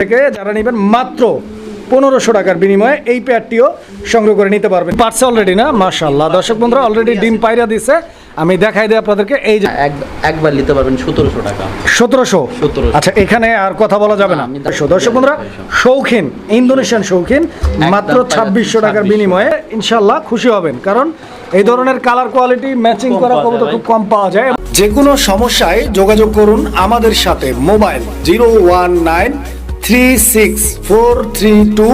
থেকে যারা নেবেন মাত্র পনেরোশো টাকার বিনিময়ে এই প্যাডটিও সংগ্রহ করে নিতে পারবেন। পারছে অলরেডি না? মাশাল্লাহ দর্শক বন্ধুরা অলরেডি ডিম পাইরা দিছে। আমি দেখাই দিই আপনাদেরকে। এই যে একবার নিতে পারবেন সতেরোশো টাকা। সতেরোশো? 1700 আচ্ছা এখানে আর কথা বলা যাবে না। দর্শক বন্ধুরা শৌখিন ইন্দোনেশিয়ান শৌখিন মাত্র ছাব্বিশশো টাকার বিনিময়ে ইনশাল্লাহ খুশি হবেন। কারণ এই ধরনের কালার কোয়ালিটি ম্যাচিং করা কবুতর খুব কম পাওয়া যায়। যে কোনো সমস্যায় যোগাযোগ করুন আমাদের সাথে। Mobile zero one nine three six four three two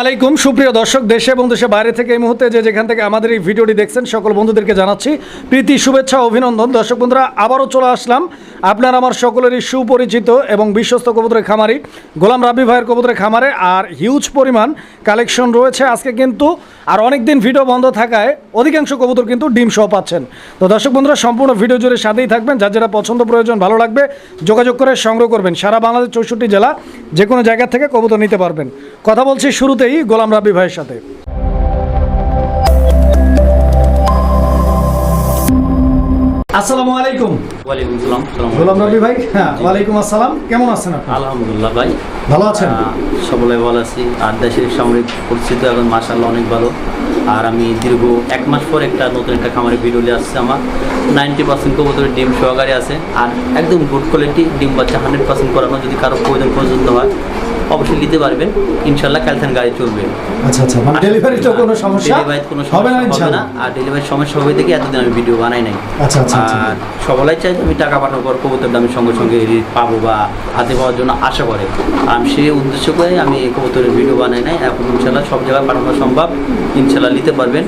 আলাইকুম। সুপ্রিয় দর্শক, দেশে এবং বাইরে থেকে মুহূর্তে যেখান থেকে আমাদের এই ভিডিওটি দেখছেন, সকল বন্ধুদেরকে জানাচ্ছি প্রীতি, শুভেচ্ছা, অভিনন্দন। দর্শক বন্ধুরা, আবারও চলে আসলাম আপনার, আমার সকলেরই সুপরিচিত এবং বিশ্বস্ত কবুতরের খামারি গোলাম রাবি ভাইয়ের কবুতরের খামারে আর হিউজ পরিমাণ কালেকশন রয়েছে। আজকে কিন্তু আর অনেক দিন ভিডিও বন্ধ থাকায় অধিকাংশ কবুতর কিন্তু ডিম সহ পাচ্ছেন। তো দর্শক বন্ধুরা, সম্পূর্ণ ভিডিও জুড়ে সাথেই থাকবেন। যার যেটা পছন্দ প্রয়োজন, ভালো লাগবে, যোগাযোগ করে সংগ্রহ করবেন। সারা বাংলাদেশ চৌষট্টি জেলা যে কোনো জায়গা থেকে কবুতর নিতে পারবেন। কথা বলছি শুরুতেই গোলাম রাব্বি ভাইয়ের সাথে। আসসালামু আলাইকুম। ওয়ালাইকুম সালাম গোলাম ভাই হ্যাঁ ওয়ালাইকুম আসসালাম। কেমন আছেন আপনি? আলহামদুলিল্লাহ ভাই। ভালো আছেন? সকলে ভালো আছি। আর দেশের সামরিক পরিস্থিতি এখন মাসাল্লাহ অনেক ভালো। আর আমি দীর্ঘ এক মাস পর একটা নতুন একটা খামারের ভিডিও নিয়ে আসছে আমার। নাইনটি পার্সেন্ট কবুতরের ডিম সহকারে আছে। আর একদম গুড কোয়ালিটি ডিম বাচ্চা হান্ড্রেড পার্সেন্ট করানো যদি কারও প্রয়োজন পর্যন্ত হয় অবশ্যই নিতে পারবেন। ইনশাল্লাহ ক্যালথান গাড়ি চলবে। আচ্ছা আচ্ছা মানে ডেলিভারিতে কোনো সমস্যা? ডেলিভারিতে কোনো সমস্যা হবে না। ইনশাআল্লাহ আর ডেলিভারির সমস্যা হবে দেখে এতদিন আমি ভিডিও বানাই নাই। আচ্ছা আচ্ছা আচ্ছা। আর সবাই চাই আমি টাকা পাঠানোর পর কবুতরটা আমি সঙ্গে সঙ্গে পাবো বা হাতে পাওয়ার জন্য আশা করে। আমি সেই উদ্দেশ্য করে আমি এই কবুতরের ভিডিও বানাই নাই। এখন ইনশাল্লাহ সব জায়গায় পাঠানো সম্ভব। ইনশাল্লাহ নিতে পারবেন।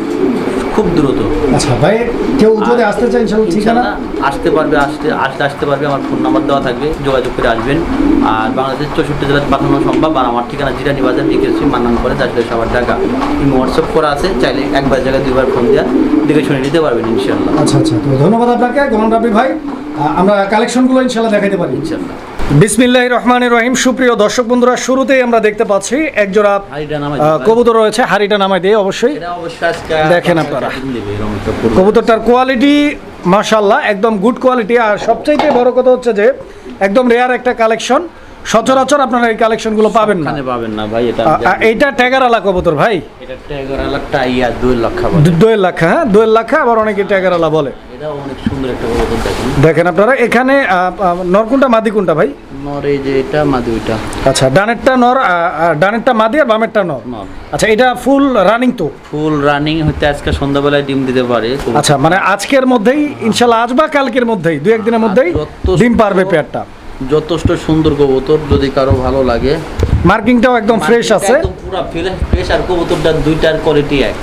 খুব দ্রুত। আচ্ছা ভাই কেউ যদি আসতে চায় ইনশাআল্লাহ ঠিকানা? ইনশাল্লাহ আসতে পারবে আসতে আসলে আসতে পারবে। আমার ফোন নাম্বার দেওয়া থাকবে যোগাযোগ করে আসবেন। আর বাংলাদেশের চৌষট্টি জেলায় পাঠানো সম্ভব। আর আমার ঠিকানা জিরানি বাজার লিখেছি মান্নান করে চারটে সবার টাকা ইমো হোয়াটসঅ্যাপ করা আছে। চাইলে একবার জায়গায় দুইবার ফোন দেওয়া দেখে শুনে নিতে পারবেন ইনশাল্লাহ। আচ্ছা আচ্ছা। তো ধন্যবাদ আপনাকে গোলাম রাব্বি ভাই। আমরা কালেকশনগুলো ইনশাআল্লাহ দেখাতে পারি। ইনশাল্লাহ। বিসমিল্লাহ রহমান রহিম। সুপ্রিয় দর্শক বন্ধুরা শুরুতেই আমরা দেখতে পাচ্ছি একজোড়া কবুতর রয়েছে হাড়িটা নামাই দিয়ে অবশ্যই। দেখেন আপনারা। কবুতরটার কোয়ালিটি মাসাল্লাহ একদম গুড কোয়ালিটি আর সবচাইতে বড় কথা হচ্ছে যে একদম রেয়ার একটা কালেকশন সচরাচর আপনারা এই কালেকশনগুলো পাবেন না। পাবেন না ভাই এটা আ- আ- এইটা ট্যাগারালা কবুতর ভাই। এটা এগারো লাখ টাকা ইয়া দুই লাখ খাবার দু- দোয়েল হ্যাঁ? দোয়েল লাখা আবার অনেকে ট্যাগারালা বলে। এটা অনেক সুন্দর একটা কবুতর দেখেন। দেখেন আপনারা এখানে আহ, নরকুনটা মাদি কোনটা ভাই? নর এই যে এটা মাদি ওইটা। আচ্ছা ডানেরটা নর ডানেরটা মাদি আর বামেরটা নর? নর। আচ্ছা এটা ফুল রানিং তো? ফুল রানিং হইতে আজকে সন্ধ্যাবেলায় ডিম দিতে পারে আচ্ছা মানে আজকের মধ্যেই ইনশাল্লাহ আজ বা কালকের মধ্যেই দু একদিনের মধ্যেই ডিম পারবে পেয়ারটা। যথেষ্ট সুন্দর কবুতর যদি কারও ভালো লাগে। মার্কিংটাও একদম ফ্রেশ আছে। একদম পুরো ফ্রেশ আর কবুতরটা দুইটার কোয়ালিটি এক।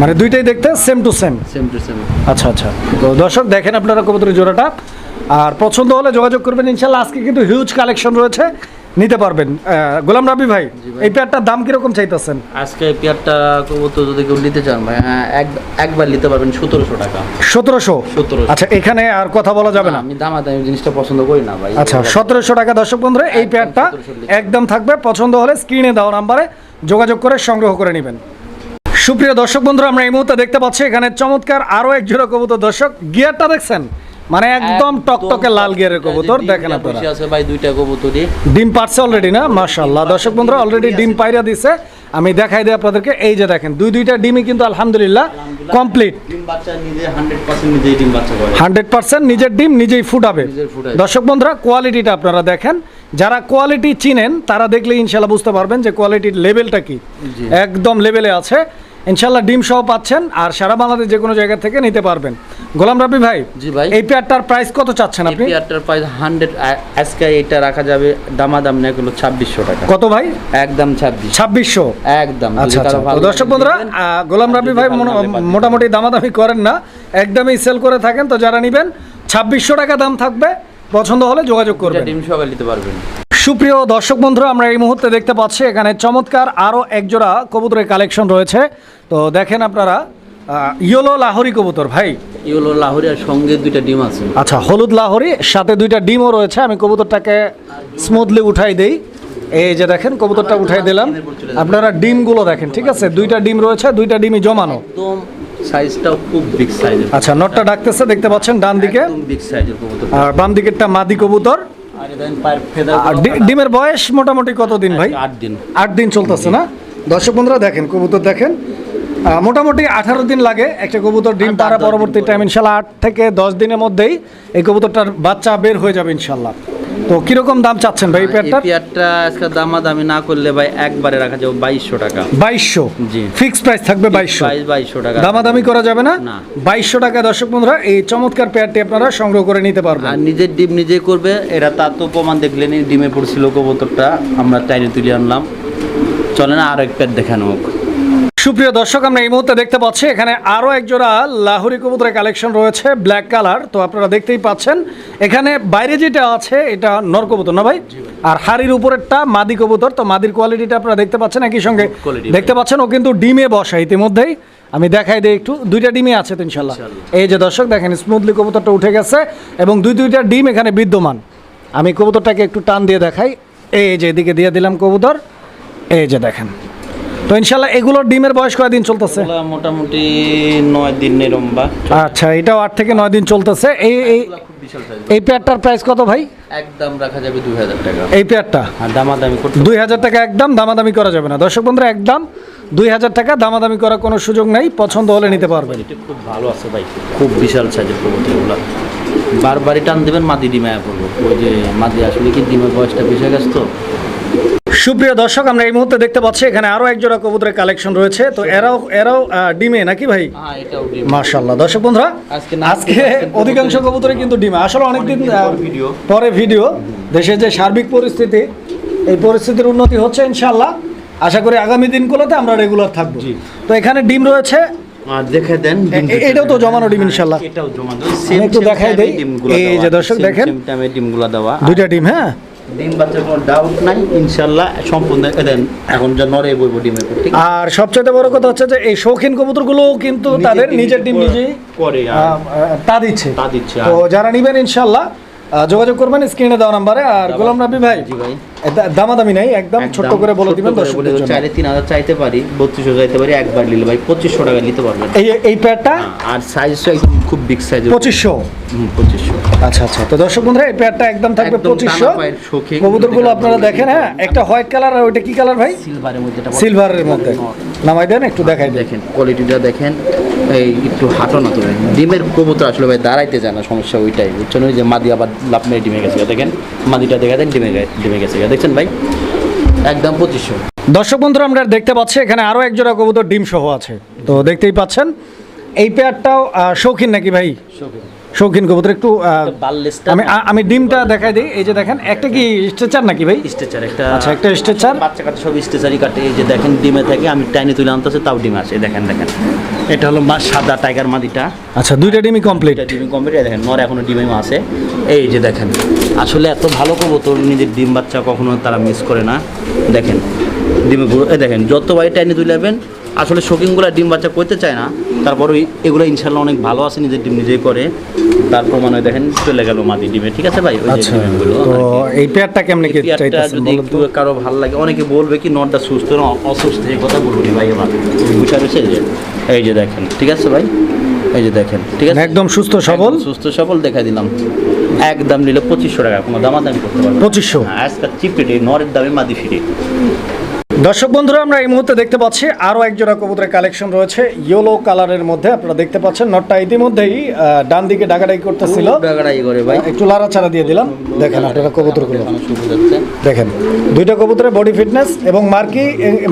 মানে দুইটাই দেখতে same to same same to same আচ্ছা আচ্ছা। তো দর্শক দেখেন আপনারা কবুতরের জোড়াটা। আর পছন্দ হলে যোগাযোগ করবেন। ইনশাল্লাহ আজকে কিন্তু হিউজ কালেকশন রয়েছে। নিতে পারবেন। গোলাম রাবি ভাই এই পেয়ারটার দাম কীরকম চাইতেছেন? আজকে এই পেয়ারটা কবুতর যদি কেউ নিতে চান ভাই হ্যাঁ এক একবার নিতে পারবেন সতেরোশো টাকা। সতেরোশো? 1700 আচ্ছা এখানে আর কথা বলা যাবে না? আমি দামাদামি জিনিসটা পছন্দ করি না ভাই। আচ্ছা সতেরোশো টাকা দর্শক বন্ধুরা এই পেয়ারটা একদম থাকবে। পছন্দ হলে স্ক্রিনে দেওয়া নাম্বারে যোগাযোগ করে সংগ্রহ করে নেবেন। সুপ্রিয় দর্শক বন্ধুরা আমরা এই মুহূর্তে দেখতে পাচ্ছি এখানে চমৎকার আরও এক জোড়া কবুতর দর্শক। গিয়ারটা দেখছেন? মানে একদম টকটকে লাল গিয়ারের কবুতর দেখেন আপনারা আছে ভাই দুইটা কবুতরই। ডিম পারছে অলরেডি না? মাশাআল্লাহ। দর্শক বন্ধুরা অলরেডি ডিম পাইরা দিছে। আমি দেখাই দিই আপনাদেরকে এই যে দেখেন দুই দুইটা ডিমই কিন্তু আলহামদুলিল্লাহ কমপ্লিট ডিম বাচ্চা নিজে হান্ড্রেড পার্সেন্ট নিজের ডিম নিজেই ফুটাবে। নিজের ফুটাবে। দর্শক বন্ধুরা কোয়ালিটিটা আপনারা দেখেন। যারা কোয়ালিটি চিনেন তারা দেখলে ইনশাল্লাহ বুঝতে পারবেন যে কোয়ালিটির লেভেলটা কি। একদম লেভেলে আছে। ইনশাল্লাহ ডিম সহ পাচ্ছেন আর সারা বাংলাদেশ যে কোনো জায়গা থেকে নিতে পারবেন। গোলাম রাবি ভাই জি ভাই। এই পেয়ারটার প্রাইস কত চাচ্ছেন আপনি? পেয়ারটার প্রাইস হান্ড্রেড আজকে এটা রাখা যাবে দামাদাম না এগুলো ছাব্বিশশো টাকা। কত ভাই? একদম ছাব্বিশ। ছাব্বিশশো? একদম আচ্ছা আচ্ছা। দর্শক বন্ধুরা গোলাম রাবি ভাই। মোটামুটি দামাদামি করেন না একদমই সেল করে থাকেন তো যারা নেবেন ছাব্বিশশো টাকা দাম থাকবে পছন্দ হলে যোগাযোগ করবেন। ডিম সকালে নিতে পারবেন। সুপ্রিয় দর্শক বন্ধুরা আমরা এই মুহূর্তে দেখতে পাচ্ছি এখানে চমৎকার আরও একজোড়া কবুতরের কালেকশন রয়েছে। তো দেখেন আপনারা ইয়েলো লাহোরি কবুতর ভাই। এগুলো লাহোরিয়ার সঙ্গে দুইটা ডিম আছে। আচ্ছা হলুদ লাহোরি সাথে দুইটা ডিমও রয়েছে। আমি কবুতরটাকে স্মুথলি উঠাই দেই। এই যে দেখেন কবুতরটা উঠাই দিলাম। আপনারা ডিমগুলো দেখেন ঠিক আছে? দুইটা ডিম রয়েছে দুইটা ডিমই জমানো। একদম সাইজটাও খুব বিগ সাইজের আচ্ছা নটটা ডাকতেছে দেখতে পাচ্ছেন ডান দিকে বিগ সাইজের কবুতর। আর বাম দিকেরটা মাদি কবুতর। ডিমের বয়স মোটামুটি কতদিন ভাই? আট দিন। আট দিন চলতেছে না? দর্শক বন্ধুরা দেখেন কবুতর দেখেন। মোটামুটি আঠারো দিন লাগে একটা কবুতর ডিম তারা পাড়া পরবর্তী পরে। টাইম ইনশাল্লাহ আট থেকে দশ দিনের মধ্যেই এই কবুতরটার বাচ্চা বের হয়ে যাবে ইনশাল্লাহ। তো কীরকম দাম চাচ্ছেন ভাই পেয়ারটার? পেয়ারটা আজকে দামাদামি না করলে ভাই একবারে রাখা যাবে বাইশশো টাকা। বাইশশো? জি। ফিক্স প্রাইস থাকবে বাইশশো? বাইশ বাইশশো টাকা। দামাদামি করা যাবে না? না। বাইশশো টাকা দর্শক বন্ধুরা এই চমৎকার পেয়ারটি আপনারা সংগ্রহ করে নিতে পারবেন। আর নিজের ডিম নিজে করবে এরা তার তো প্রমাণ দেখলেনি ডিমে পড়ছিল কবুতরটা আমরা টাইনে তুলে আনলাম। চলে না আরও এক প্যাট দেখানো হোক। সুপ্রিয় দর্শক আমরা এই মুহূর্তে দেখতে পাচ্ছি এখানে আরও একজোড়া লাহোরি কবুতরের কালেকশন রয়েছে ব্ল্যাক কালার। তো আপনারা দেখতেই পাচ্ছেন এখানে বাইরে যেটা আছে এটা নর কবুতর না ভাই? আর হাড়ির উপরেরটা মাদি কবুতর তো মাদির কোয়ালিটিটা আপনারা দেখতে পাচ্ছেন একই সঙ্গে। দেখতে পাচ্ছেন ও কিন্তু ডিমে বসা ইতিমধ্যেই। আমি দেখাই দিই একটু দুইটা ডিমে আছে তো ইনশাল্লাহ। এই যে দর্শক দেখেন স্মুথলি কবুতরটা উঠে গেছে এবং দুই দুইটা ডিম এখানে বিদ্যমান। আমি কবুতরটাকে একটু টান দিয়ে দেখাই। এই যে এদিকে দিয়ে দিলাম কবুতর এই যে দেখেন। তো ইনশাল্লাহ এগুলোর ডিমের বয়স কয়দিন চলতেছে? ওগুলা মোটামুটি নয় দিন এরম্বা আচ্ছা এটাও আট থেকে নয় দিন চলতেছে। এই এই এই পেয়ারটার প্রাইস কত ভাই? একদম রাখা যাবে দুই হাজার টাকা। এই পেয়ারটা? আর দামাদামি করতে দুই হাজার টাকা একদম দামাদামি করা যাবে না। দর্শক বন্ধুরা একদম দুই হাজার টাকা দামাদামি করার কোনো সুযোগ নেই। পছন্দ হলে নিতে পারবেন। এটা খুব ভালো আছে ভাই। খুব বিশাল সাইজের এগুলো। বারবারই টান দেবেন মাদি ডিমে পড়ব ওই যে মাদি আসলে কি ডিমের বয়সটা বেশি হয়ে গেছে তো? সুপ্রিয় দর্শক আমরা এই মুহূর্তে দেখতে পাচ্ছি এখানে আরও এক জোড়া কবুতরের কালেকশন রয়েছে। তো এরাও এরাও ডিমে নাকি ভাই? হ্যাঁ এটাও ডিম। মাশাল্লাহ দর্শক বন্ধুরা আজকে আজকে অধিকাংশ কবুতরে কিন্তু ডিমে। আসলে অনেকদিন পর ভিডিও। পরে ভিডিও। দেশের যে সার্বিক পরিস্থিতি এই পরিস্থিতির উন্নতি হচ্ছে ইনশাল্লাহ আশা করি আগামী দিনগুলোতে আমরা রেগুলার থাকব। তো এখানে ডিম রয়েছে। আর দেখে দেন এটাও তো জমানো ডিম ইনশাল্লাহ। এটাও জমানো। একটু দেখাই দেই। এই যে দর্শক দেখেন। ডিমগুলো দেওয়া। দুইটা ডিম হ্যাঁ? ডিম বাচ্চার কোনো ডাউট নাই ইনশাল্লাহ সম্পূর্ণ এ দেন এখন যা নরে বইব ডিমের উপর আর সবচেয়ে বড় কথা হচ্ছে যে এই শৌখিন কবুতরগুলো কিন্তু তাদের নিজের ডিম নিজেই করে তা দিচ্ছে। তা দিচ্ছে, তো যারা নিবেন ইনশাল্লাহ যোগাযোগ করবেন স্ক্রিনে দেওয়া নাম্বারে। আর গোলাম ভাই জি ভাই। দামাদামি নাই একদম একদম করে বলে দিবেন দর্শকদের জন্য। চাইলে তিন হাজার চাইতে পারি বত্রিশশো চাইতে পারি একবার নিলে ভাই পঁচিশশো টাকা নিতে পারবেন। এই এই প্যাডটা আর সাইজ একদম খুব বিগ সাইজ পঁচিশশো। পঁচিশশো। আচ্ছা আচ্ছা। তো দর্শক বন্ধুরা এই প্যাডটা একদম থাকবে পঁচিশশো। কবুতরগুলো আপনারা দেখেন হ্যাঁ একটা হোয়াইট কালার আর ওইটা কি কালার ভাই? সিলভারের মধ্যে সিলভারের মধ্যে। নামাই দেন একটু দেখাই দেখেন কোয়ালিটিটা দেখেন। এই একটু হাঁটো না তুমি ডিমের কবুতর আসলে ভাই দাঁড়াইতে যায় না সমস্যা ওইটাই। বুঝছেন ওই যে মাদি আবার লাভ মেরে ডিমে গেছে দেখেন মাদিটা দেখা দেন ডিমে ডিমে গেছে দেখছেন ভাই? একদম পঁচিশশো। দর্শক বন্ধুরা আমরা দেখতে পাচ্ছি এখানে আরও এক জোড়া কবুতর ডিম সহ আছে। তো দেখতেই পাচ্ছেন এই পেয়ারটাও শৌখিন নাকি ভাই? শৌখিন। কবুতর একটু আমি আমি ডিমটা দেখাই দিই। এই যে দেখেন একটা কি স্ট্রেচার নাকি ভাই? স্ট্রেচার একটা আচ্ছা, একটা stretcher। বাচ্চা কাচ্চা সব স্ট্রেচারই কাটে। এই যে দেখেন ডিমে থাকে আমি টাইনি তুলে আনতেছে তাও ডিম আছে দেখেন দেখেন। এটা হলো মা সাদা টাইগার মাদিটা। আচ্ছা দুইটা ডিমই কমপ্লিট এটা ডিমে কমপ্লিট দেখেন নর এখনও ডিমে আছে। এই যে দেখেন আসলে এত ভালো কবুতর নিজের ডিম বাচ্চা কখনো তারা মিস করে না। দেখেন ডিমে গুঁড়ো এই দেখেন টাইনি তুলে আসলে শৌখিনগুলো ডিম বাচ্চা করতে চায় না তারপর এগুলো ইনশাল্লাহ অনেক ভালো আছে নিজের ডিম নিজেই করে। তার প্রমাণ হয় দেখেন চলে গেল মাদি ডিমে ঠিক আছে ভাই? ওই যে আচ্ছা ডিমগুলো। এই পেয়ারটা কেমনে কি একটু কারও ভালো লাগে অনেকে বলবে কি নটটা সুস্থ না অসুস্থ এই কথা বলব ভাই এবার বুঝা রয়েছে যে এই যে দেখেন ঠিক আছে ভাই? এই যে দেখেন ঠিক আছে? একদম সুস্থ সবল? সুস্থ সবল দেখা দিলাম। একদম নিলে পঁচিশশো টাকা কোনো দামাদামি করতে পারবে। 2500 হ্যাঁ, আজকাল চিপ রেটে নরের দামে মাদি ফিরে। দর্শক বন্ধুরা আমরা এই মুহূর্তে দেখতে পাচ্ছি আরও এক জোড়া কবুতরের কালেকশন রয়েছে ইয়েলো কালারের মধ্যে আপনারা দেখতে পাচ্ছেন নটটা ইতিমধ্যেই ডান দিকে ডাকাডাকি করতেছিল। একটু লাড়াচাড়া দিয়ে দিলাম। দেখেন আপনারা কবুতরগুলো। দেখেন দুইটা কবুতরের বডি ফিটনেস এবং মার্কি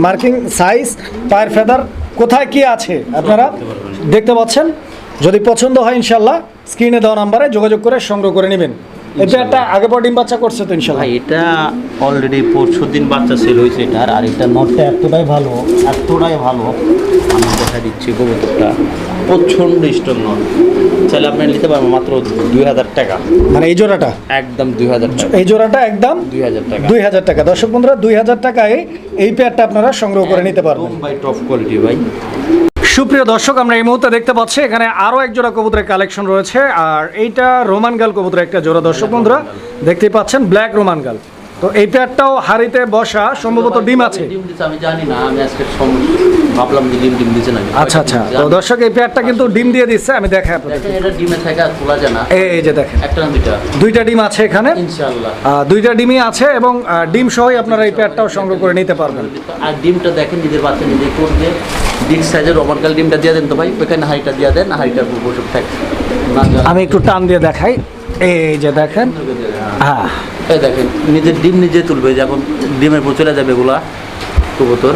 মার্কিং সাইজ পায়ের ফেদার কোথায় কি আছে আপনারা দেখতে পাচ্ছেন? যদি পছন্দ হয় ইনশাল্লাহ স্ক্রিনে দেওয়া নাম্বারে যোগাযোগ করে সংগ্রহ করে নেবেন। এটা একটা আগে পর ডিম বাচ্চা করছে তো ইনশাল্লাহ এটা অলরেডি পরশু দিন বাচ্চা সেল হয়েছে এটার আর এটা নটটা এতটাই ভালো এতটাই ভালো। আমি দেখা দিচ্ছি কবুতরটা। প্রচণ্ড স্ট্রং নট চাইলে আপনি নিতে পারবেন মাত্র দুই হাজার টাকা। মানে এই জোড়াটা? একদম দুই হাজার টাকা। এই জোড়াটা একদম দুই হাজার টাকা। দুই হাজার টাকা। দর্শক বন্ধুরা দুই হাজার টাকায় এই পেয়ারটা আপনারা সংগ্রহ করে নিতে পারবেন। বাই টপ কোয়ালিটি ভাই। সুপ্রিয় দর্শক আমরা এই মুহূর্তে দেখতে পাচ্ছি এখানে আরও এক জোড়া কবুতরের কালেকশন রয়েছে আর এইটা রোমান গাল কবুতরের একটা জোড়া। দর্শক বন্ধুরা দেখতেই পাচ্ছেন ব্ল্যাক রোমান গাল। তো এই পেয়ারটাও হাড়িতে বসা সম্ভবত ডিম আছে। আমি জানি না আমি আজকে ভাবলাম ডিম ডিম দিচ্ছে নাকি। আচ্ছা আচ্ছা। তো দর্শক এই পেয়ারটা কিন্তু ডিম দিয়ে দিচ্ছে আমি দেখাই আপনাদের। দেখেন এটা ডিমে থেকে তোলা যায় না। এই যে দেখেন। একটা দুইটা। দুইটা ডিম আছে এখানে। ইনশাআল্লাহ। দুইটা ডিমই আছে এবং ডিম সহই আপনারা এই পেয়ারটাও সংগ্রহ করে নিতে পারবেন। আর ডিমটা দেখেন নিজের বাচ্চা নিজে করবে। বিগ সাইজের রবারকাল ডিমটা দিয়ে দেন তো ভাই। ওইখানে হাইটা দিয়ে দেন উপর বসে থাক। আমি একটু টান দিয়ে দেখাই। এই যে দেখেন। হ্যাঁ। এই দেখেন নিজের ডিম নিজে তুলবে যখন ডিমের উপর চলে যাবে এগুলা কবুতর।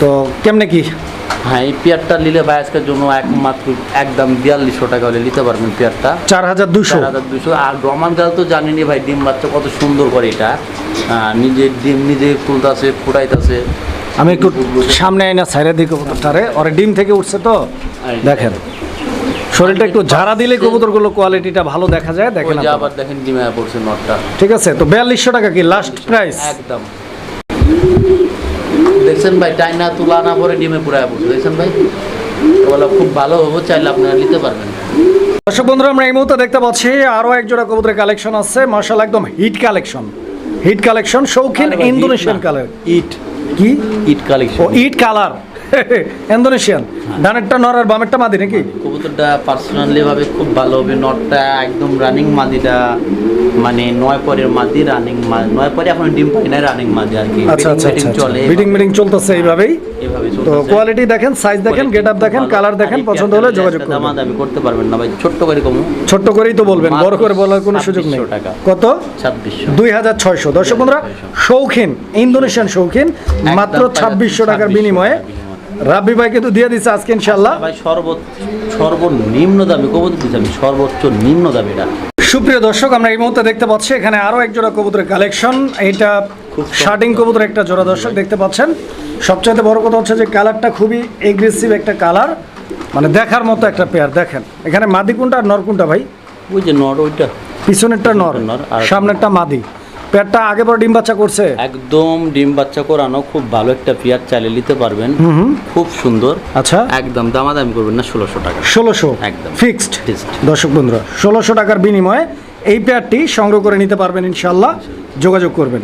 তো কেমনে কি? হ্যাঁ এই পেয়ারটা নিলে ভাই আজকের জন্য একমাত্র একদম বিয়াল্লিশশো টাকা হলে নিতে পারবেন পেয়ারটা। চার হাজার দুশো হাজার দুশো আর রমান গাল তো জানিনি ভাই ডিম বাচ্চা কত সুন্দর করে এটা। আহ, নিজে ডিম নিজে তুলতাছে ফুটাইতাছে। আমি একটু সামনে আইনা সাইডের দিকে কবুতরটারে। ওরে ডিম থেকে উঠছে তো। দেখেন। শরীরটা একটু ঝাড়া দিলে কবুতরগুলো কোয়ালিটিটা ভালো দেখা যায় দেখেন আবার দেখেন ডিমে পড়ছে নটটা। ঠিক আছে তো বিয়াল্লিশশো টাকা কি লাস্ট প্রাইস একদম। দেখছেন ভাই টাইনা তুলা না পরে ডিমে পুরায় পড়ছে। দেখছেন ভাই? ওগুলো খুব ভালো হবে চাইলে আপনারা নিতে পারবেন। দর্শক বন্ধুরা আমরা এই মুহূর্তে দেখতে পাচ্ছি আরও এক জোড়া কবুতরের কালেকশন আছে। মার্শাল একদম হিট কালেকশন হিট কালেকশন শৌখিন ইন্দোনেশিয়ান কালার ইট কি? ইট ও কালেকশন ইট কালার। ইন্দোনেশিয়ান। ডানেরটা নর আর বামেরটা মাদি নাকি? কবুতরটা পার্সোনালি ভাবে খুব ভালো হবে। নটটা একদম রানিং মাদিটা। মানে নয় পরের মাদি রানিং নয় পরে এখন ডিম পাই না রানিং মাদি আর কি। আচ্ছা আচ্ছা আচ্ছা। চলে বিডিং মিটিং চলতেছে এইভাবেই। তো কোয়ালিটি দেখেন সাইজ দেখেন গেট আপ দেখেন কালার দেখেন পছন্দ হলে যোগাযোগ একটা করবেন। দামাদামি করতে পারবেন না ভাই ছোট্ট করে কমু। ছোট্ট করেই তো বলবেন বড় করে বলার কোনো সুযোগ নেই। কত? ছাব্বিশশো। দুই হাজার ছয়শো। দর্শক বন্ধুরা শৌখিন ইন্দোনেশিয়ান শৌখিন মাত্র ছাব্বিশশো টাকার বিনিময়ে। রাব্বি ভাই কিন্তু দিয়ে দিচ্ছে আজকে ইনশাল্লাহ ভাই সর্বোচ্চ সর্বনিম্ন দামে কবুতর দিচ্ছি আমি সর্বোচ্চ নিম্ন দামে এটা সুপ্রিয় দর্শক আমরা এই মুহূর্তে দেখতে পাচ্ছি এখানে আরও এক জোড়া কবুতরের কালেকশন। এটা খুব শার্টিং কবুতর একটা জোড়া দর্শক দেখতে পাচ্ছেন। সবচাইতে বড় কথা হচ্ছে যে কালারটা খুবই এগ্রেসিভ একটা কালার। মানে দেখার মতো একটা পেয়ার দেখেন। এখানে মাদি কোনটা আর নর কোনটা ভাই? ওই যে নর ওইটা। পিছনেরটা নর। নর, আর- সামনেরটা মাদি। পেয়ারটা আগে পরে ডিম বাচ্চা করছে? একদম ডিম বাচ্চা করানো খুব ভালো একটা পেয়ার চালিয়ে নিতে পারবেন। খুব সুন্দর। আচ্ছা। একদম দামাদামি করবেন না ষোলোশো টাকা। ষোলোশো? একদম। ফিক্সড। দর্শক বন্ধুরা ষোলোশো টাকার বিনিময়ে এই পেয়ারটি সংগ্রহ করে নিতে পারবেন ইনশাল্লাহ যোগাযোগ করবেন।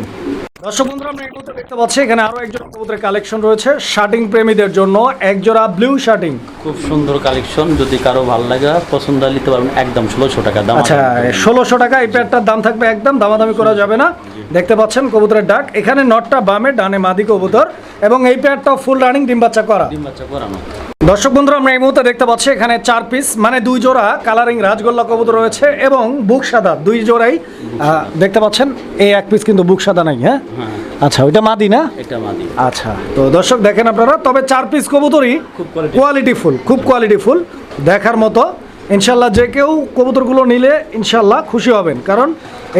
দর্শক বন্ধুরা আমরা এই মুহূর্তে দেখতে পাচ্ছি এখানে আরও একজন কবুতরের কালেকশন রয়েছে শার্টিং প্রেমীদের জন্য এক জোড়া ব্লু শার্টিং খুব সুন্দর কালেকশন যদি কারও ভালো লাগে পছন্দ হয় নিতে পারবেন একদম ষোলোশো টাকা দাম। আচ্ছা ষোলোশো টাকা এই পেয়ারটার দাম থাকবে একদম দামাদামি করা যাবে না। দেখতে পাচ্ছেন কবুতরের ডাক এখানে নটটা বামে ডানে মাদি কবুতর এবং এই পেয়ারটাও ফুল রানিং ডিম বাচ্চা করা। ডিম বাচ্চা করানো। দর্শক বন্ধুরা আমরা এই মুহূর্তে দেখতে পাচ্ছি এখানে চার পিস মানে দুই জোড়া কালারিং রাজগোল্লা কবুতর রয়েছে এবং বুক সাদা। দুই জোড়াই দেখতে পাচ্ছেন? এই এক পিস কিন্তু বুক সাদা নাই হ্যাঁ? হ্যাঁ। আচ্ছা ওইটা মাদি না? এটা মাদি। আচ্ছা তো দর্শক দেখেন আপনারা তবে চার পিস কবুতরই খুব কোয়ালিটি ফুল খুব কোয়ালিটি ফুল। দেখার মতো ইনশাল্লাহ যে কেউ কবুতরগুলো নিলে ইনশাল্লাহ খুশি হবেন। কারণ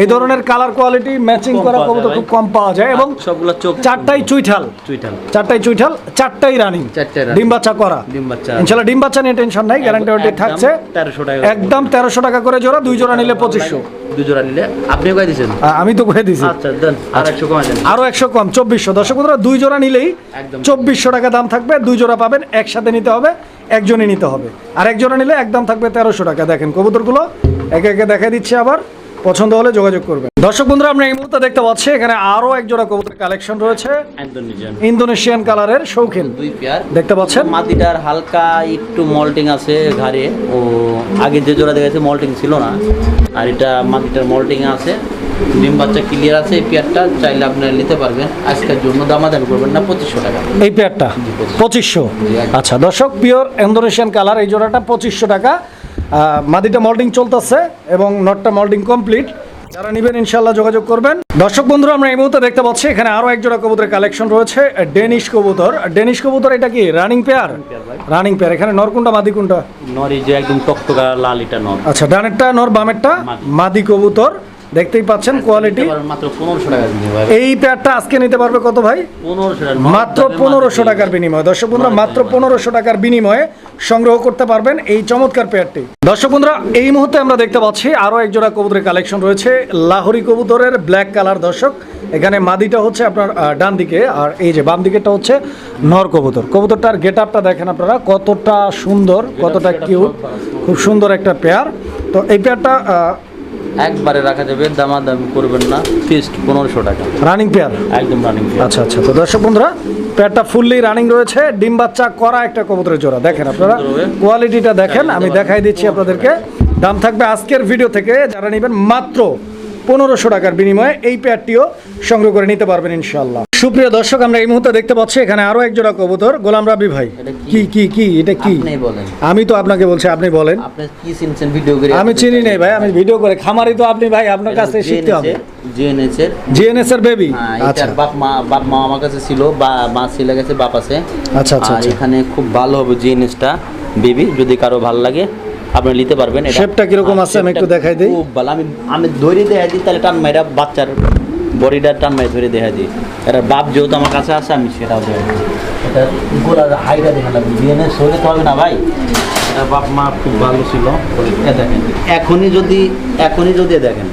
এই ধরনের কালার কোয়ালিটি ম্যাচিং করা কবুতর খুব কম পাওয়া যায় এবং সবগুলো চোখ চারটাই চুইঠাল। চুইটাল চারটাই চুইঠাল চারটাই রানিং ডিম বাচ্চা করা। ডিম বাচ্চা। ইনশাল্লাহ ডিম বাচ্চা নিয়ে টেনশন নাই গ্যারান্টি ওয়ারেন্টি থাকছে। 1300 টাকা। একদম তেরোশো টাকা করে জোড়া দুই জোড়া নিলে পঁচিশশো। দুই জোড়া নিলে আপনি আমি তো কয়ে দিছি আচ্ছা দেন আর একশো কমা দেন। আরও একশো কম চব্বিশশো। দর্শক বন্ধুরা দুই জোড়া নিলেই একদম। চব্বিশশো টাকা দাম থাকবে দুই জোড়া পাবেন একসাথে নিতে হবে। একজনই নিতে হবে। আর এক জোড়া নিলে একদম থাকবে তেরোশো টাকা। দেখেন কবুতরগুলো একে একে দেখা দিচ্ছে আবার। পছন্দ হলে যোগাযোগ করবেন। দর্শক বন্ধুরা আমরা এই মুহূর্তে দেখতে পাচ্ছি এখানে আরও এক জোড়া কবুতর কালেকশন রয়েছে। ইন্দোনেশিয়ান। কালারের শৌখিন। দুই পেয়ার। দেখতে পাচ্ছেন? মাটিটার হালকা একটু মল্টিং আছে ঘাড়ে। ও আগে যে জোড়া দেখেছে মল্টিং ছিল না। আর এটা মাটিটার মল্টিং আছে। ডিম বাচ্চা ক্লিয়ার আছে এই পেয়ারটা চাইলে আপনারা নিতে পারবেন। আজকের জন্য দামাদামি করবেন না পঁচিশশো টাকা। এই পেয়ারটা? পঁচিশশো। আচ্ছা দর্শক পিওর ইন্দোনেশিয়ান কালার এই জোড়াটা পঁচিশশো টাকা। মাদিটা মল্ডিং চলতেছে এবং নটটা মল্ডিং কমপ্লিট যারা নেবেন ইনশাল্লাহ যোগাযোগ করবেন। দর্শক বন্ধুরা আমরা এই মুহূর্তে দেখতে পাচ্ছি এখানে আরও এক জোড়া কবুতরের কালেকশন রয়েছে ডেনিশ কবুতর। ডেনিশ কবুতর এটা কি রানিং পেয়ার রানিং পেয়ার এখানে নরকুন্ডা মাদি কোনটা? নর এই যে একদম টকটকা লাল এটা নর। আচ্ছা ডানেরটা নর বামেরটা। মাদি কবুতর। দেখতেই পাচ্ছেন কোয়ালিটি এই পেয়ারটা আজকে নিতে পারবে কত ভাই? মাত্র পনেরোশো টাকার বিনিময়ে। দর্শক বন্ধুরা মাত্র পনেরোশো টাকার বিনিময়ে সংগ্রহ করতে পারবেন এই চমৎকার পেয়ারটি দর্শক বন্ধুরা এই মুহূর্তে আমরা দেখতে পাচ্ছি আরও এক জোড়া কবুতরের কালেকশন রয়েছে লাহোরি কবুতরের ব্ল্যাক কালার দর্শক। এখানে মাদিটা হচ্ছে আপনার ডান দিকে আর এই যে বাম দিকেটা হচ্ছে নর কবুতর। কবুতরটার গেট আপটা দেখেন আপনারা কতটা সুন্দর কতটা কিউট খুব সুন্দর একটা পেয়ার তো এই পেয়ারটা একবারে রাখা যাবে দামাদামি করবেন না ফিস্ট পনেরোশো টাকা। রানিং পেয়ার একদম রানিং আচ্ছা আচ্ছা। তো দর্শক বন্ধুরা পেয়ারটা ফুললি রানিং রয়েছে ডিম বাচ্চা করা একটা কবুতরের জোড়া। দেখেন আপনারা কোয়ালিটিটা দেখেন আমি দেখাই দিচ্ছি আপনাদেরকে। দাম থাকবে আজকের ভিডিও থেকে যারা নেবেন মাত্র পনেরোশো টাকার বিনিময়ে এই পেয়ারটিও সংগ্রহ করে নিতে পারবেন ইনশাল্লাহ সুপ্রিয় দর্শক আমরা এই মুহূর্তে দেখতে পাচ্ছি এখানে আরও এক জোড়া কবুতর গোলাম রাবি ভাই। কি? কি? কি এটা কি? আমি তো আপনাকে বলছি আপনি বলেন। আমি চিনি নেই ভাই আমি ভিডিও করে। খামারি তো আপনি ভাই আপনার কাছ থেকে শিখতে হবে। জিএনএস এর। জিএনএস এর বেবি হ্যাঁ, আচ্ছা। বাপ মা বাপ মা আমার কাছে ছিল বা মা ছেলে গেছে বাপ আছে। আচ্ছা, আচ্ছা। এখানে খুব ভালো হবে জিএনএসটা বেবি যদি কারও ভালো লাগে আপনি নিতে পারবেন। শেপটা কীরকম আছে আমি একটু দেখাই দিই। খুব ভালো। আমি আমি ধরে দিই তাহলে টান মাইরা বাচ্চার বডিটা টান মাই ধরে দেখা দিই। এটা বাপ যেহেতু আমার কাছে আছে আমি সেটাও দেখা দিই। এটা গোলার হাইটা দেখা লাগবে। জিএনএস হলে তো হবে না ভাই। এটা বাপ মা খুব ভালো ছিল দেখেন। এখনই যদি এখনই যদি দেখেন।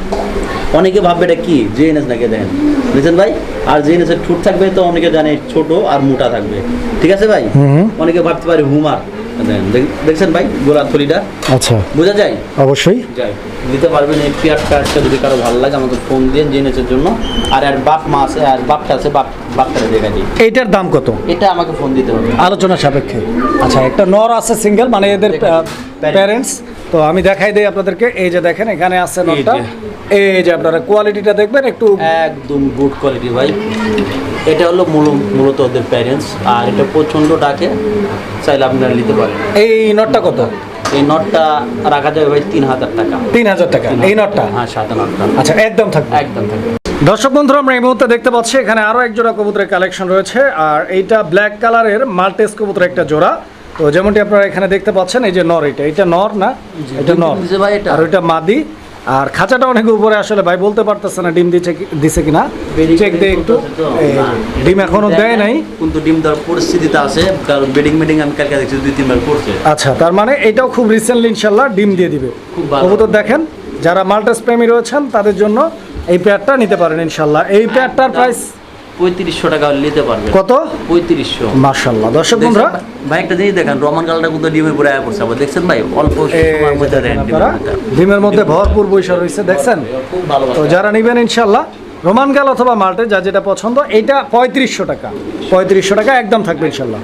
অনেকে ভাববে এটা কি? জেএনএস নাকি দেখেন। বুঝছেন ভাই? আর জেএনএস এর ঠোঁট থাকবে তো অনেকে জানে ছোট আর মোটা থাকবে। ঠিক আছে ভাই? হুম। অনেকে ভাবতে পারে হুমার। দেখছেন ভাই? গোলার থলিটা আচ্ছা। বোঝা যায়? অবশ্যই। যাই দিতে পারবেন এই পেয়ারটা একটা যদি কারও ভালো লাগে আমাকে ফোন দিয়ে জেনেছের জন্য। আর আর বাপ মা আছে আর বাপটা আছে বাপ বাপটা দেখা দিই। এইটার দাম কত? এটা আমাকে ফোন দিতে হবে। আলোচনা সাপেক্ষে। আচ্ছা একটা নর আছে সিঙ্গেল মানে এদের. প্যারেন্টস তো আমি দেখাই দিই আপনাদেরকে। এই যে দেখেন এখানে আছে নরটা। এই যে আপনারা কোয়ালিটিটা দেখবেন একটু একদম গুড কোয়ালিটি ভাই। এটা হলো মূল- মূলত ওদের প্যারেন্টস আর এটা প্রচণ্ড ডাকে চাইলে আপনারা নিতে পারেন। এই নটটা কত? এই নটটা রাখা যাবে ভাই তিন হাজার টাকা। তিন হাজার টাকা। এই নটটা? হ্যাঁ সাথে নটটা। আচ্ছা একদম থাকবে। একদম থাকবে। দর্শক বন্ধুরা আমরা এই মুহূর্তে দেখতে পাচ্ছি এখানে আরও এক জোড়া কবুতরের কালেকশন রয়েছে আর এইটা ব্ল্যাক কালারের মাল্টেস কবুতরের একটা জোড়া। তো যেমনটি আপনারা এখানে দেখতে পাচ্ছেন এই যে নর এটা এটা নর না? এটা নর। ভাই এটা? আর ওইটা মাদি। আর খাঁচাটা অনেক উপরে আসলে ভাই বলতে পারতেছে না ডিম দিচ্ছে কি- দিছে কিনা। চেক দিয়ে একটু। ডিম এখনও দেয় নাই। কিন্তু ডিম দেওয়ার পরিস্থিতিতে আছে কারণ বেডিং মেডিং আমি কালকে দেখছি দুই তিনবার করছে। আচ্ছা তার মানে এটাও খুব রিসেন্টলি ইনশাল্লাহ ডিম দিয়ে দিবে। খুব ভালো। কবুতর দেখেন যারা মাল্টাস প্রেমী রয়েছেন তাদের জন্য এই প্যাডটা নিতে পারেন ইনশাল্লাহ। এই পেয়ারটার প্রাইস পঁয়ত্রিশশো টাকা নিতে পারবে। কত? পঁয়ত্রিশশো। মার্শাল্লাহ দর্শক বন্ধুরা ভাই একটা জিনিস দেখেন রমান কালটা কিন্তু ডিমের পুরো আয়া করছে আবার দেখছেন ভাই অল্প সময়ের মধ্যে ডিমের মধ্যে ভরপুর বৈশা রয়েছে দেখছেন? তো যারা নেবেন ইনশাল্লাহ রোমান গাল অথবা মাল্টে যা যেটা পছন্দ এটা পঁয়ত্রিশশো টাকা। পঁয়ত্রিশশো টাকা একদম থাকবে ইনশাল্লাহ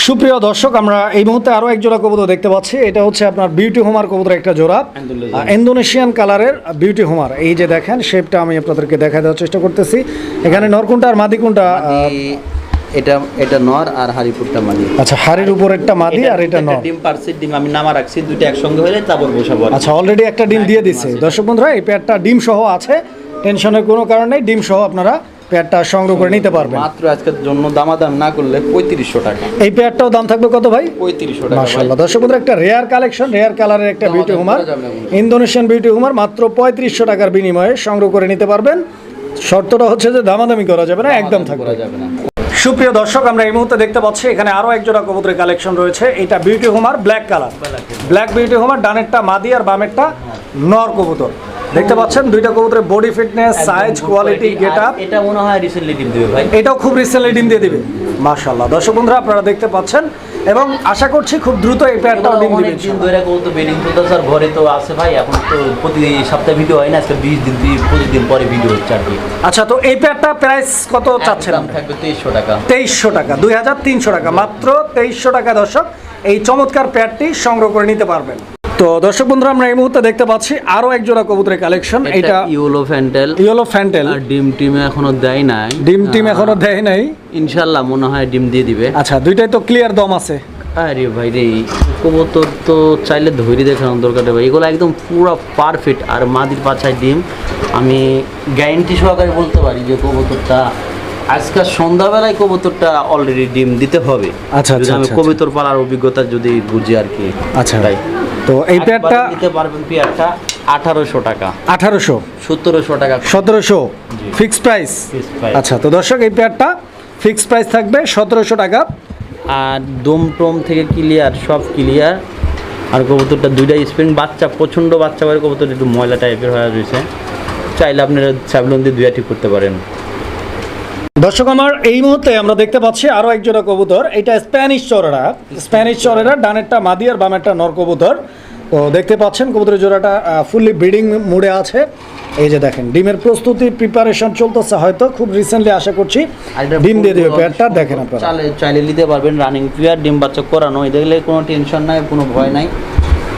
সুপ্রিয় দর্শক আমরা এই মুহূর্তে আরও এক জোড়া কবুতর দেখতে পাচ্ছি। এটা হচ্ছে আপনার বিউটি হোমার কবুতর একটা জোড়া। ইন্দোনেশিয়ান কালারের বিউটি হোমার এই যে দেখেন শেপটা আমি আপনাদেরকে দেখা দেওয়ার চেষ্টা করতেছি। এখানে নরকুনটা আর মাদি কোনটা? আহ, এই- এটা এটা নর আর হারিপুরটা মাদি। আচ্ছা হাড়ির উপর একটা মাদি আর এটা নর। ডিম পারছে ডিম আমি নামা রাখছি দুইটা একসঙ্গে হলে তারপর বসাবো আচ্ছা অলরেডি একটা ডিম দিয়ে দিচ্ছে দর্শক বন্ধুরা এই পেয়ারটা ডিম সহ আছে টেনশনের কোনো কারণ নেই। ডিম সহ আপনারা পেয়ারটা সংগ্রহ করে নিতে পারবেন। মাত্র আজকের জন্য দামাদাম না করলে পঁয়ত্রিশশো টাকা। এই পেয়ারটাও দাম থাকবে কত ভাই? পঁয়ত্রিশশো টাকা। মাশাআল্লাহ। দর্শক বন্ধুরা একটা রেয়ার কালেকশন রেয়ার কালারের একটা beauty homer Indonesian beauty homer মাত্র পঁয়ত্রিশশো টাকার বিনিময়ে সংগ্রহ করে নিতে পারবেন। শর্তটা হচ্ছে যে দামাদামি করা যাবে না একদম থাকবে। যাবে না। সুপ্রিয় দর্শক আমরা এই মুহূর্তে দেখতে পাচ্ছি এখানে আরও এক জোড়া কবুতরের কালেকশন রয়েছে। এটা beauty homer black colour black beauty homer ডানেরটা মাদি আর বামেরটা নর কবুতর। দেখতে পাচ্ছেন দুইটা কবুতরের body fitness size quality get up এটা মনে হয় রিসেন্টলি ডিম দেবে ভাই। এটাও খুব রিসেন্টলি ডিম দিয়ে দিবে। মাশাল্লাহ দর্শক বন্ধুরা আপনারা দেখতে পাচ্ছেন এবং আশা করছি খুব দ্রুত এই প্যাডটাও ডিম দিবে দিন ধরে কত বেডিং চলতেছে আর ঘরে তো আছে ভাই। এখন তো প্রতি সপ্তাহে ভিডিও হয় না আজকে বিশ দিন দিয়ে প্রতিদিন পরে ভিডিও হচ্ছে আর কি। আচ্ছা তো এই প্যাডটা প্রাইস কত চাচ্ছেন দাম থাকবে তেইশশো টাকা। তেইশশো টাকা দুই হাজার তিনশো টাকা। মাত্র তেইশশো টাকা দর্শক এই চমৎকার প্যাডটি সংগ্রহ করে নিতে পারবেন। তো দর্শক বন্ধুরা আমরা এই মুহূর্তে দেখতে পাচ্ছি আরও এক জোড়া কবুতরের কালেকশন এটা ইউলো ফ্যান্টেল ইয়েলো ফ্যান্টেল আর ডিম টিম এখনও দেয় নাই। ডিম টিম এখনও দেয় নাই। ইনশাল্লাহ মনে হয় ডিম দিয়ে দিবে। আচ্ছা দুইটাই তো ক্লিয়ার দম আছে। আরে ভাই রে কবুতর তো চাইলে ধরি দেখানোর দরকার ভাই। এগুলো একদম পুরো পারফেক্ট আর মাদির পাছায় ডিম। আমি গ্যারেন্টি সহকারে বলতে পারি যে কবুতরটা আজকাল সন্ধ্যাবেলায় কবুতরটা অলরেডি ডিম দিতে হবে। আচ্ছা, আচ্ছা, আমি আচ্ছা, কবুতর পালার অভিজ্ঞতা যদি বুঝি আর কি। আচ্ছা। তাই। তো এই প্যাডটা নিতে পারবেন পেয়ারটা আঠারোশো টাকা। আঠারোশো। সতেরোশো টাকা। সতেরোশো। ফিক্স প্রাইস আচ্ছা তো দর্শক এই প্যাডটা ফিক্স প্রাইস থাকবে সতেরোশো টাকা। আর দম টোম থেকে ক্লিয়ার সব ক্লিয়ার আর কবুতরটা দুইটা স্প্রিং বাচ্চা প্রচণ্ড বাচ্চা করে কবুতর একটু ময়লা টাইপের হয়ে রয়েছে। চাইলে আপনারা স্যাবলন দিয়ে দুইয়া ঠিক করতে পারেন। দর্শক আমার এই মুহূর্তে আমরা দেখতে পাচ্ছি আরও এক জোড়া কবুতর। এটা স্প্যানিশ চরেরা। স্প্যানিশ চরেরা ডানেরটা মাদি আর বামেরটা নর কবুতর। তো দেখতে পাচ্ছেন কবুতরের জোড়াটা ফুললি ব্রিডিং মুডে আছে। এই যে দেখেন ডিমের প্রস্তুতি প্রিপারেশন চলতেছে হয়তো। খুব রিসেন্টলি আশা করছি ডিম দিয়ে দেবে। পেয়ারটা দেখেন আপনারা। চাইলে নিতে পারবেন রানিং পিয়ার ডিম বাচ্চা করানো। এই দেখলে কোনো টেনশন নাই কোনো ভয় নাই।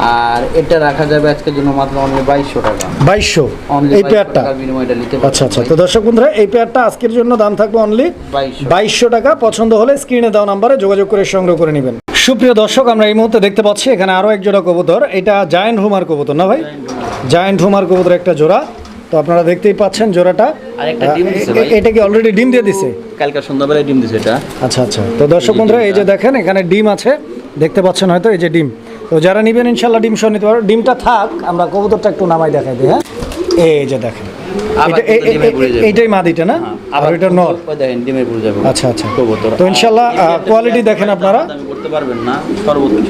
আর এটা রাখা যাবে আজকের জন্য মাত্র অনলি বাইশশো টাকা। বাইশশো? এই পেয়ারটা বিনিময়টা নিতে আচ্ছা আচ্ছা। তো দর্শক বন্ধুরা এই পেয়ারটা আজকের জন্য দাম থাকবে অনলি 2200 বাইশশো টাকা। পছন্দ হলে স্ক্রিনে দেওয়া নাম্বারে যোগাযোগ করে সংগ্রহ করে নেবেন। সুপ্রিয় দর্শক আমরা এই মুহূর্তে দেখতে পাচ্ছি এখানে আরও এক জোড়া কবুতর। এটা জায়ান্ট হুমার কবুতর না ভাই? জায়ান্ট হুমার কবুতর একটা জোড়া। তো আপনারা দেখতেই পাচ্ছেন জোড়াটা। আর একটা ডিম দিছে ভাই। এটা কি অলরেডি ডিম দিয়ে দিছে? কালকে সন্ধ্যাবেলায় ডিম দিছে এটা। আচ্ছা আচ্ছা। তো দর্শক বন্ধুরা এই যে দেখেন এখানে ডিম আছে। দেখতে পাচ্ছেন হয়তো এই যে ডিম। তো যারা নিবেন ইনশাল্লাহ ডিম সহ নিতে পারো ডিমটা থাক আমরা কবুতরটা একটু নামাই দেখাই দিই হ্যাঁ? এই যে দেখেন। এটা-। এইটাই মাদিটা না? আর ওইটা নর। দেখেন ডিমের পুরো যাবে আচ্ছা আচ্ছা। কবুতর তো কোয়ালিটি দেখেন আপনারা। করতে পারবেন না। সর্বোচ্চ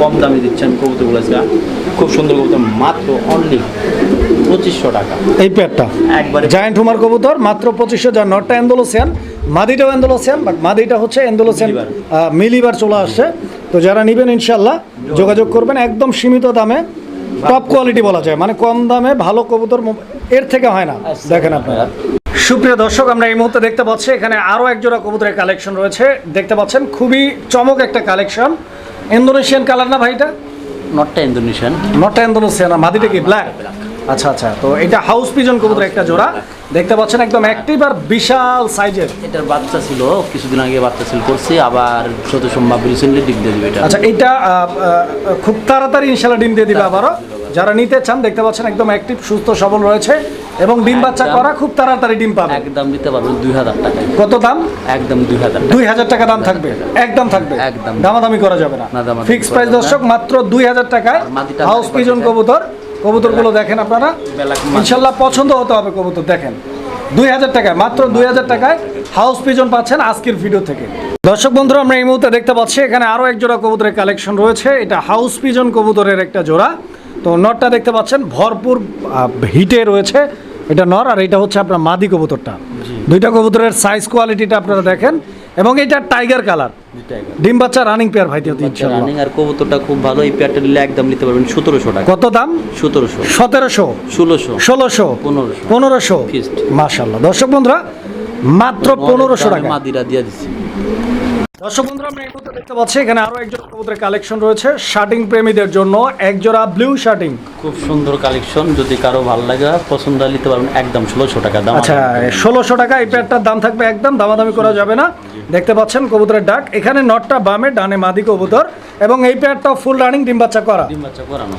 কম দামে দিচ্ছেন কবুতরগুলো। খুব সুন্দর কবুতর মাত্র অনলি পঁচিশশো টাকা। এই পেয়ারটা একবারে জায়ান্ট হুমার কবুতর মাত্র পঁচিশশো যার নটটা এন্দোলোসিয়ান মাদিটাও এন্দোলোসিয়ান বাট মাদিটা হচ্ছে এন্দোলোসিয়ান মিলিবার। চলে আসছে। তো যারা নেবেন ইনশাল্লাহ যোগাযোগ করবেন একদম সীমিত দামে টপ কোয়ালিটি বলা যায়। মানে কম দামে ভালো কবুতর এর থেকে হয় না দেখেন আপনারা সুপ্রিয় দর্শক আমরা এই মুহূর্তে দেখতে পাচ্ছি এখানে আরও একজোড়া কবুতরের কালেকশন রয়েছে। দেখতে পাচ্ছেন খুবই চমক একটা কালেকশন ইন্দোনেশিয়ান কালার না ভাইটা? নটটা ইন্দোনেশিয়ান নটটা ইন্দোনেশিয়ান মাদিটা কি ব্ল্যাক আচ্ছা আচ্ছা। তো এটা হাউস পিজন কবুতর একটা জোড়া। দেখতে পাচ্ছেন একদম অ্যাক্টিভ আর বিশাল সাইজের এটার বাচ্চা ছিল কিছুদিন আগে বাচ্চা ছিল করছি আবার চত সম্ভব রিসেন্টলি ডিম দিয়ে দিবে এটা। আচ্ছা এটা খুব তাড়াতাড়ি ইনশাল্লাহ ডিম দিয়ে দিবে আবারও। যারা নিতে চান দেখতে পাচ্ছেন একদম অ্যাক্টিভ সুস্থ সবল রয়েছে। এবং ডিম বাচ্চা। করা খুব তাড়াতাড়ি ডিম পাবে। একদম দিতে পারবেন দুই হাজার টাকায়। কত দাম? একদম দুই হাজার দুই হাজার টাকা দাম থাকবে। একদম থাকবে। একদম। দামাদামি করা যাবে না। ফিক্স প্রাইস দর্শক মাত্র দুই হাজার টাকায় হাউস পিজন কবুতর। কবুতরগুলো দেখেন আপনারা? ইনশাল্লাহ পছন্দ হতে হবে কবুতর দেখেন। দুই হাজার টাকায় মাত্র দুই হাজার টাকায় হাউস পিজন পাচ্ছেন আজকের ভিডিও থেকে। দর্শক বন্ধুরা আমরা এই মুহূর্তে দেখতে পাচ্ছি এখানে আরও এক জোড়া কবুতরের কালেকশন রয়েছে। এটা হাউস পিজন কবুতরের একটা জোড়া। তো নটটা দেখতে পাচ্ছেন ভরপুর হিটে রয়েছে এটা নর আর এটা হচ্ছে আপনার মাদি কবুতরটা। দুইটা কবুতরের সাইজ কোয়ালিটিটা আপনারা দেখেন। এবং এটা টাইগার কালার ডিম বাচ্চা রানিং পেয়ার হতে ইনশাআল্লাহ রানিং আর কবুতরটা খুব ভালো এই পেয়ারটা নিলে একদম নিতে পারবেন সতেরোশো টাকা। কত দাম? সতেরোশো। সতেরোশো। ষোলোশো। ষোলোশো। পনেরোশো। পনেরোশো। Fixed। মাশাল্লাহ দর্শক বন্ধুরা মাত্র পনেরোশো টাকা। মাদিরা দিয়ে দিচ্ছি দর্শক বন্ধুরা আমরা এই মুহূর্তে দেখতে পাচ্ছি এখানে আরও একজন কবুতরের কালেকশন রয়েছে। শার্টিং প্রেমীদের জন্য এক জোড়া ব্লু শার্টিং। খুব সুন্দর কালেকশন যদি কারও ভালো লাগে পছন্দ নিতে পারবেন একদম ষোলোশো টাকা দাম। আচ্ছা ষোলোশো টাকা এই প্যাডটার দাম থাকবে একদম দামাদামি করা যাবে না। দেখতে পাচ্ছেন কবুতরের ডাক। এখানে নটটা বামে ডানে মাদি কবুতর এবং এই পেয়ারটাও ফুল রানিং ডিম বাচ্চা করা। ডিম বাচ্চা করানো।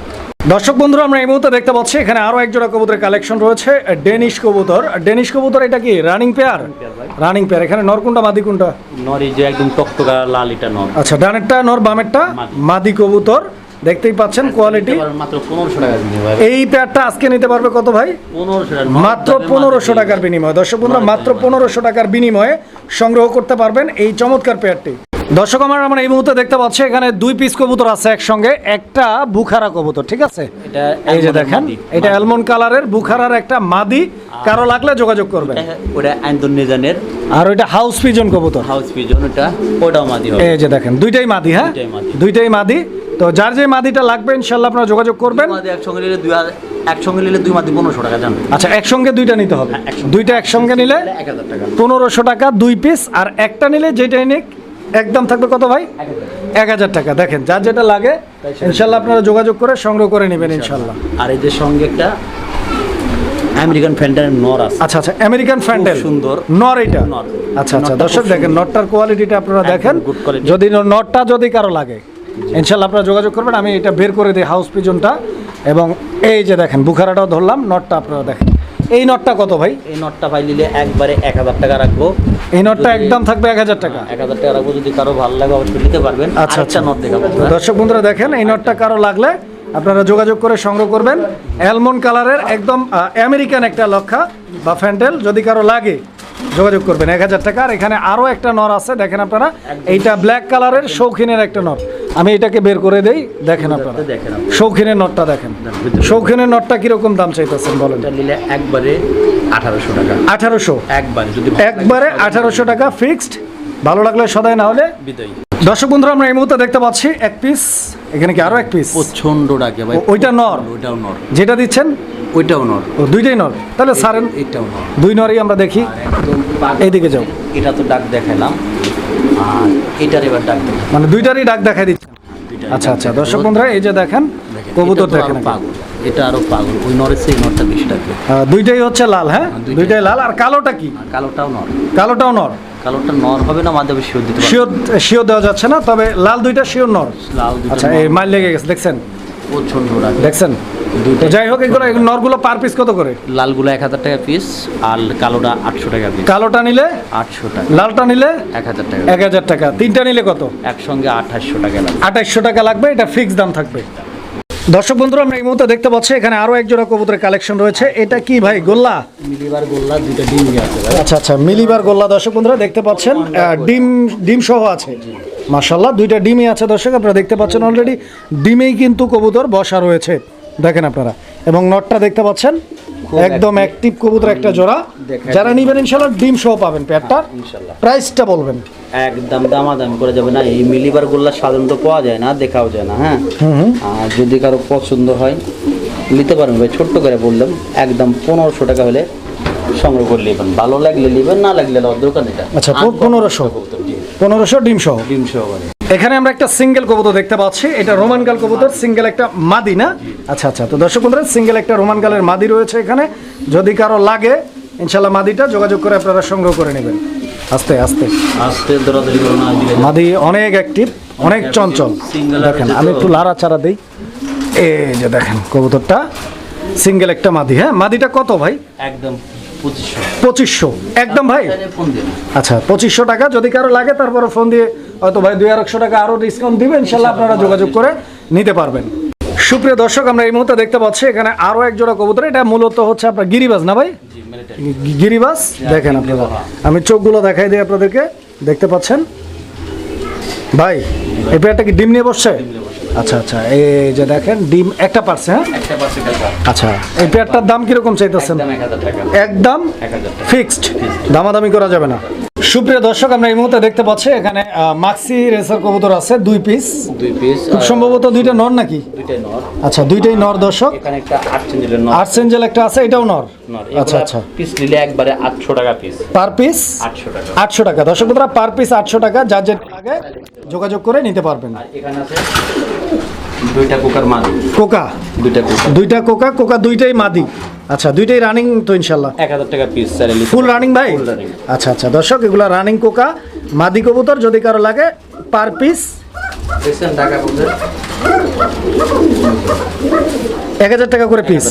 দর্শক বন্ধুরা আমরা এই মুহূর্তে দেখতে পাচ্ছি এখানে আরও এক জোড়া কবুতরের কালেকশন রয়েছে ডেনিশ কবুতর। ডেনিশ কবুতর এটা কি? রানিং পেয়ার রানিং পেয়ার এখানে নর কোনটা মাদি কোনটা? নর এই যে একদম টকটকা লাল এটা নর। আচ্ছা ডানেরটা নর বামেরটা। মাদি কবুতর। দেখতেই পাচ্ছেন কোয়ালিটি এই প্যাডটা আজকে নিতে পারবে কত ভাই? মাত্র পনেরোশো টাকার বিনিময়ে। দর্শক বন্ধুরা মাত্র পনেরোশো টাকার বিনিময়ে সংগ্রহ করতে পারবেন এই চমৎকার প্যাডটি দর্শক আমার আমরা এই মুহূর্তে দেখতে পাচ্ছি এখানে দুই পিস কবুতর আছে একসঙ্গে একটা বুখারা কবুতর ঠিক আছে? এই যে দেখেন এটা অ্যালমন্ড কালারের বুখারার একটা মাদি। কারও লাগলে যোগাযোগ ওটা আন্দোলনিজানের আর ওইটা হাউস পিজন কবুতর। হাউস পিজন ওটা ওটাও মাদি এই যে দেখেন দুইটাই মাদি হ্যাঁ? দুইটাই মাদি। তো যার যে মাদিটা লাগবে ইনশাল্লাহ আপনারা যোগাযোগ করবেন। মাদি একসঙ্গে নিলে দুই হাজার একসঙ্গে নিলে দুই মাদি পনেরোশো টাকা জান আচ্ছা একসঙ্গে দুইটা নিতে হবে। হ্যাঁ। দুইটা একসঙ্গে নিলে এক হাজার টাকা। পনেরোশো টাকা দুই পিস আর একটা নিলে যেটাই নিক একদম থাকবে কত ভাই? এক হাজার টাকা। দেখেন যার যেটা লাগে ইনশাল্লাহ আপনারা যোগাযোগ করে সংগ্রহ করে নেবেন ইনশাল্লাহ আর এই যে সঙ্গে একটা আমেরিকান ফ্যান্টারের নর আছে। আচ্ছা আচ্ছা আমেরিকান ফ্যান্ডেল সুন্দর। নর এটা? নর। আচ্ছা আচ্ছা নরটা দর্শক দেখেন নটটার কোয়ালিটিটা আপনারা দেখেন। যদি নটটা যদি কারও লাগে। ইনশাল্লাহ আপনারা যোগাযোগ করবেন আমি এটা বের করে দিই হাউস পিজনটা এবং এই যে দেখেন বুখারাটাও ধরলাম নটটা আপনারা দেখেন। এই নটটা কত ভাই? এই নটটা ভাই নিলে একবারে এক হাজার টাকা রাখব। এই নটটা একদম থাকবে এক হাজার টাকা। এক হাজার টাকা রাখব। যদি কারও ভালো লাগে অবশ্যই নিতে পারবেন। আচ্ছা আচ্ছা। নট দেখাবো দর্শক বন্ধুরা দেখেন এই নটটা কারও লাগলে আপনারা যোগাযোগ করে সংগ্রহ করবেন। অ্যালমন্ড কালারের একদম আমেরিকান একটা লক্ষা বা ফ্যান্ডেল যদি কারও লাগে যোগাযোগ করবেন। এক হাজার টাকা। আর এখানে আরও একটা নর আছে দেখেন আপনারা। এইটা ব্ল্যাক কালারের শৌখিনের একটা নর আমি এটাকে বের করে দেই দেখেন আপনারা। দেখেন শৌখিনের নটটা দেখেন। শৌখিনের নটটা কীরকম দাম চাইতেছেন বলেন? একবারে আঠারোশো টাকা। আঠারোশো? একবারে যদি একবারে আঠারোশো টাকা ফিক্সড ভালো লাগলে সদাই না হলে বিদায়। দর্শক বন্ধুরা আমরা এই মুহূর্তে দেখতে পাচ্ছি এক পিস এখানে কি আরও এক পিস প্রচণ্ড ডাকে ভাই। ওইটা নর? ওইটাও নর। যেটা দিচ্ছেন? ওইটাও নর। ও দুইটাই নর। তাহলে সারেন। এটাও নর। দুই নরই আমরা দেখি। এইদিকে যাও। এটা তো ডাক দেখালাম আর এটার এবার ডাক মানে দুইটারই ডাক দেখাই দিচ্ছে। আচ্ছা আচ্ছা। দর্শক বন্ধুরা এই যে দেখেন কবুতর এটা দেখেন আরও পাগল। এটা আরও পাগল। ওই নরের সেই নরটা বেশি ডাকে দুইটাই হচ্ছে লাল হ্যাঁ? দুইটাই। দুইটাই লাল। আর কালোটা কি? কালোটাও নর। কালোটাও নর। কালোটা নর হবে না মাধ্যমে শিওর দিতে শিওর শিওর দেওয়া যাচ্ছে না তবে লাল দুইটা শিওর নর। লাল আচ্ছা এই মাইল লেগে গেছে দেখছেন? প্রচণ্ড দেখছেন? তো যাই হোক এগুলো নরগুলো পার পিস কত করে? লালগুলো এক হাজার টাকা পিস আর কালোটা আটশো টাকা পিস কালোটা নিলে? আটশো টাকা। লালটা নিলে? এক হাজার টাকা। এক হাজার টাকা। তিনটা নিলে কত? একসঙ্গে আঠাশশো টাকা লাগে আঠাইশশো টাকা লাগবে এটা ফিক্স দাম থাকবে। দর্শক বন্ধুরা আমরা এই মুহূর্তে দেখতে পাচ্ছি এখানে আরও এক জোড়া কবুতরের কালেকশন রয়েছে। এটা কি ভাই গোল্লা? মিলিবার গোল্লা দুইটা ডিম আছে আচ্ছা আচ্ছা মিলিবার গোল্লা। দর্শক বন্ধুরা দেখতে পাচ্ছেন ডিম ডিম সহ আছে। মাশাল্লাহ দুইটা ডিমই আছে দর্শক আপনারা দেখতে পাচ্ছেন অলরেডি ডিমেই কিন্তু কবুতর বসা রয়েছে। দেখেন আপনারা। এবং নটটা দেখতে পাচ্ছেন? একদম অ্যাক্টিভ কবুতর একটা জোড়া। যারা নিবেন ইনশাল্লাহ ডিম সহ পাবেন ইনশাল্লাহ। প্রাইসটা বলবেন। একদম দামাদামি করা যাবে না। এই মিলিবার গোল্লা সাধারণত পাওয়া যায় না দেখাও যায় না হ্যাঁ? আর যদি কারও পছন্দ হয় নিতে পারেন ভাই ছোট্ট করে বললাম একদম পনেরোশো টাকা হলে সংগ্রহ করে নেবেন। ভালো লাগলে নেবেন না লাগলে দোকান আচ্ছা, পো- 1500 পনেরোশো। ডিম সহ। ডিম সহকারে এখানে আমরা একটা সিঙ্গেল কবুতর দেখতে পাচ্ছি। এটা রোমান গাল কবুতর সিঙ্গেল একটা মাদি না? আচ্ছা আচ্ছা তো দর্শক বন্ধুরা সিঙ্গেল একটা রোমান গালের মাদি রয়েছে এখানে। যদি কারও লাগে ইনশাল্লাহ মাদিটা যোগাযোগ করে আপনারা সংগ্রহ করে নেবেন। আস্তে আস্তে। আস্তে দৌড়াদৌড়ি করো না মাদি অনেক অ্যাক্টিভ অনেক চঞ্চল। দেখেন আমি একটু লাড়া চারা দিই। এই যে দেখেন কবুতরটা সিঙ্গেল একটা মাদি হ্যাঁ? মাদিটা কত ভাই? একদম পঁচিশশো। পঁচিশশো। একদম ভাই? আচ্ছা পঁচিশশো টাকা। যদি কারও লাগে তারপরে ফোন দিয়ে হয়তো ভাই দুই আড়াইশো টাকা আরও ডিসকাউন্ট দিবে ইনশাল্লাহ আপনারা যোগাযোগ করে নিতে পারবেন। সুপ্রিয় দর্শক আমরা এই মুহূর্তে দেখতে পাচ্ছি এখানে আরও এক জোড়া কবুতর এটা মূলত হচ্ছে আপনার গিরিবাজ না ভাই? জি মিলিটারি গি- গিরিবাজ? দেখেন আপনারা আমি চোখগুলো দেখাই দিই আপনাদেরকে দেখতে পাচ্ছেন? ভাই এই পেয়ারটা কি ডিম নিয়ে বসছে? আচ্ছা আচ্ছা এই যে দেখেন ডিম একটা পারছে হ্যাঁ? আচ্ছা এই পেয়ারটার দাম কীরকম চাইতেছেন? একদম ফিক্সড দামাদামি করা যাবে না। সুপ্রিয় দর্শক আমরা এই মুহূর্তে দেখতে পাচ্ছি এখানে মাক্সি রেসার কবুতর আছে দুই পিস দুই পিস খুব সম্ভবত দুইটা নর নাকি? দুইটাই নর। আচ্ছা দুইটাই নর দর্শক। এখানে একটা আট চেঞ্জেলের নর। আর্টস এঞ্জেল একটা আছে এটাও নর? আচ্ছা আচ্ছা। পিস নিলে একবারে আটশো টাকা পিস পার পিস আটশো টাকা। আটশো টাকা। দর্শক বন্ধুরা পার পিস আটশো টাকা যার যেটা লাগে যোগাযোগ করে নিতে পারবেন। আর এখানে আছে দুইটা কোকার মাদি। কোকা? দুইটা কোকা। দুইটা কোকা কোকা দুইটাই মাদি। আচ্ছা দুইটাই রানিং তো ইনশাল্লাহ এক হাজার টাকা পিস স্যার ফুল রানিং ভাই? আচ্ছা আচ্ছা দর্শক এগুলো রানিং কোকা মাদি কবুতর যদি কারও লাগে পার পিস এক হাজার টাকা করে পিস